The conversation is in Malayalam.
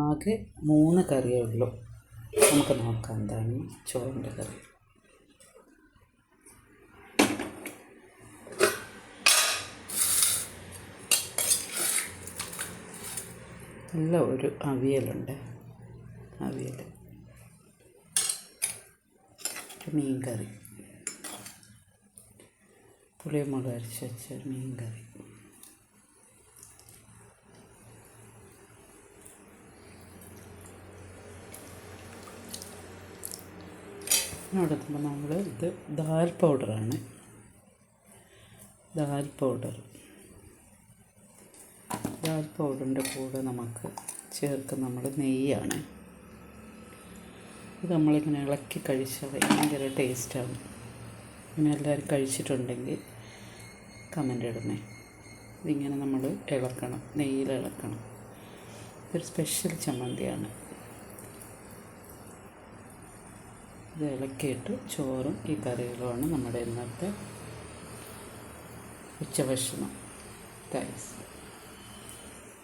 ആകെ മൂന്ന് കറിയേ ഉള്ളൂ. നമുക്ക് നോക്കാം എന്താണ് ചോറിന്റെ കറി. നല്ല ഒരു അവിയലുണ്ട്. അവിയൽ. മീൻ കറി പുളിയമുളക് അരച്ച് വെച്ച മീൻ കറി എടുക്കുമ്പോൾ നമ്മൾ ഇത് ദാൽ പൗഡറാണ്. ദാൽ പൗഡർ. ദാൽ പൗഡറിന്റെ കൂടെ നമുക്ക് ചേർക്കുന്ന നമ്മൾ നെയ്യാണ്. ഇത് നമ്മളിങ്ങനെ ഇളക്കി കഴിച്ചാൽ ഭയങ്കര ടേസ്റ്റാണ് ഇങ്ങനെ എല്ലാവരും കഴിച്ചിട്ടുണ്ടെങ്കിൽ കമന്റ് ഇടണേ. ഇതിങ്ങനെ നമ്മൾ ഇളക്കണം നെയ്യിൽ ഇളക്കണം. ഇതൊരു സ്പെഷ്യൽ ചമ്മന്തിയാണ്. ഇത് ഇളക്കിയിട്ട് ചോറും ഈ കറികളുമാണ് നമ്മുടെ ഇന്നത്തെ ഉച്ചഭക്ഷണം. താങ്ക്സ്